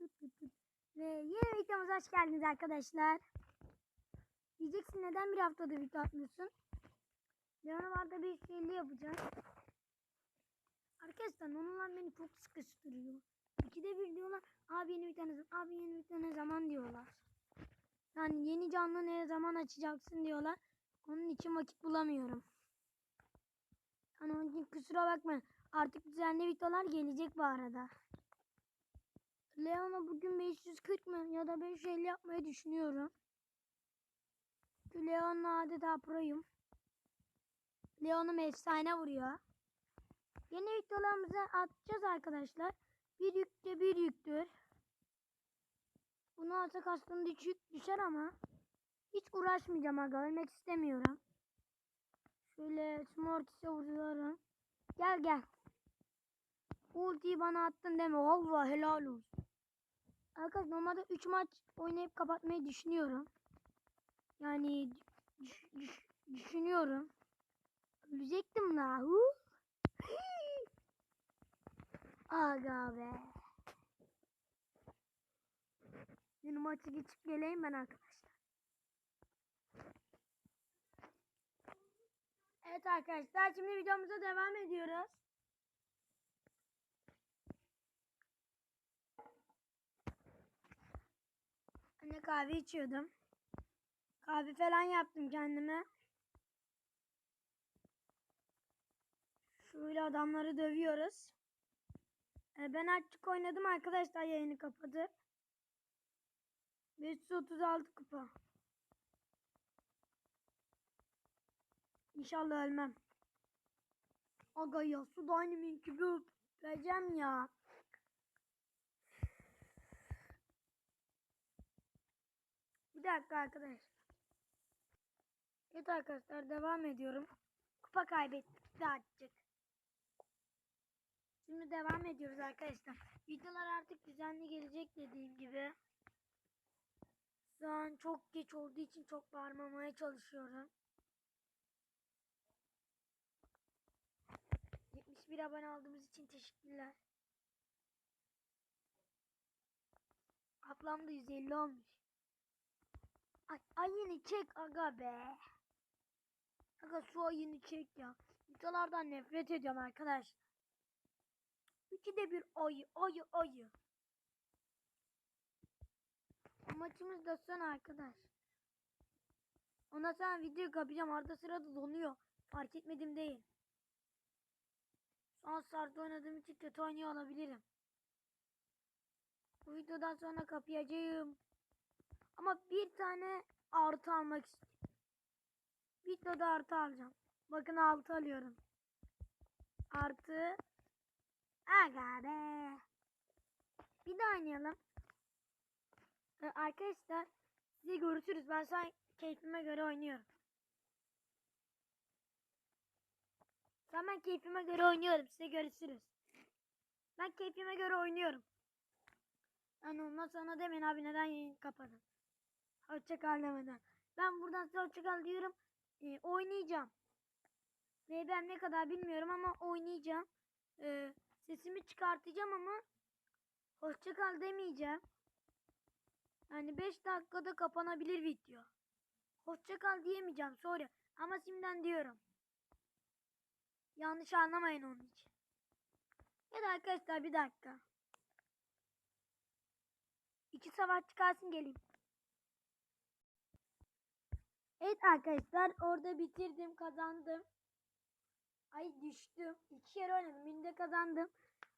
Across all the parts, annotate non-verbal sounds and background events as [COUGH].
Ve yeni videomuza hoş geldiniz arkadaşlar. Diyeceksin neden bir haftada video atmıyorsun? Leonardo bir şeyli yapacağız. Arkadaşlar onunla beni çok sıkıştırıyor. İkide bir diyorlar abi yeni video ne zaman, abi yeni video ne zaman diyorlar. Yani yeni canlı ne zaman açacaksın diyorlar. Onun için vakit bulamıyorum. Yani onun için kusura bakmayın. Artık düzenli videolar gelecek bu arada. Leon'a bugün 540 mı ya da 550 yapmayı düşünüyorum. Çünkü Leon'la adeta proyum. Leon'um efsane vuruyor. Yeni videolarımızı atacağız arkadaşlar. Bir yükte bir yüktür. Bunu alsak aslında düşük düşer ama hiç uğraşmayacağım aga. Ölmek istemiyorum. Şöyle Smortis'e vuruyorum. Gel gel. Ultiyi bana attın deme. Allah helal olsun. Arkadaşlar normalde 3 maç oynayıp kapatmayı düşünüyorum. Yani düş- düş- düşünüyorum. Ölecektim la. Hu. [GASPS] Aga be. Yeni maçı geçip geleyim ben arkadaşlar. Evet arkadaşlar şimdi videomuza devam ediyoruz. Kahve içiyordum. Kahve falan yaptım kendime. Şöyle adamları dövüyoruz. E, ben artık oynadım arkadaşlar yayını kapadı. 536 kupa. İnşallah ölmem. Aga ya su dynamik gibi öpeceğim ya. Bir dakika arkadaşlar. Evet arkadaşlar devam ediyorum. Kupa kaybettik daha açacak. Şimdi devam ediyoruz arkadaşlar. Videolar artık düzenli gelecek dediğim gibi. Şu an çok geç olduğu için çok bağırmamaya çalışıyorum. 71 abone aldığımız için teşekkürler. Ablam da 150 olmuş. Ay, ayını çek aga be. Aga su ayını çek ya. Videolardan nefret ediyorum arkadaşlar. İkide bir ayı ayı ayı. Maçımız da son arkadaş. Ondan sonra video kapayacağım. Arada sırada donuyor. Fark etmedim değil. Son sarda oynadığım için kötü oynuyor olabilirim. Bu videodan sonra kapayacağım. Ama bir tane artı almak istiyorum. Videoda artı alacağım. Bakın altı alıyorum. Artı. Aga be. Bir daha oynayalım. Ee, arkadaşlar size görüşürüz. Ben şu an keyfime göre oynuyorum. Ben keyfime göre oynuyorum. Size görüşürüz. Ben keyfime göre oynuyorum. Yani ondan sonra demeyin abi neden yayın kapadın. Hoşça kal. Ben buradan size hoşça kal diyorum. Ee, oynayacağım. Ve ben ne kadar bilmiyorum ama oynayacağım. Ee, sesimi çıkartacağım ama hoşça kal demeyeceğim. Yani 5 dakikada kapanabilir video. Hoşça kal diyemeyeceğim sorry. Ama şimdiden diyorum. Yanlış anlamayın onun için. Evet arkadaşlar bir dakika. İki savaş çıkarsın geleyim. Evet arkadaşlar orada bitirdim kazandım. Ay düştüm. İki kere oynadım. Birinde kazandım.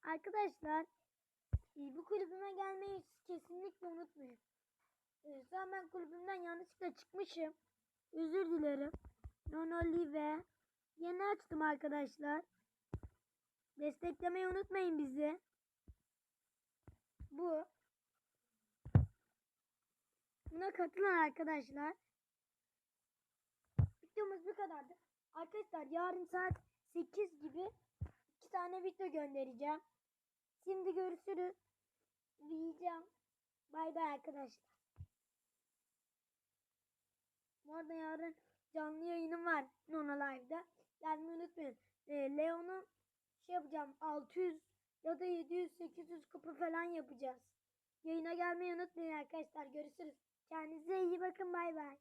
Arkadaşlar e, bu kulübüme gelmeyi kesinlikle unutmayın. E, şu an ben kulübümden yanlışlıkla çıkmışım. Özür dilerim. Nonoli ve yeni açtım arkadaşlar. Desteklemeyi unutmayın bizi. Bu. Buna katılın arkadaşlar. Videomuz bu kadardı. Arkadaşlar yarın saat 8 gibi iki tane video göndereceğim. Şimdi görüşürüz. Diyeceğim. Bay bay arkadaşlar. Bu arada yarın canlı yayınım var Nona Live'da. Gelmeyi unutmayın. Ee, Leon'u şey yapacağım 600 ya da 700 800 kupa falan yapacağız. Yayına gelmeyi unutmayın arkadaşlar. Görüşürüz. Kendinize iyi bakın. Bay bay.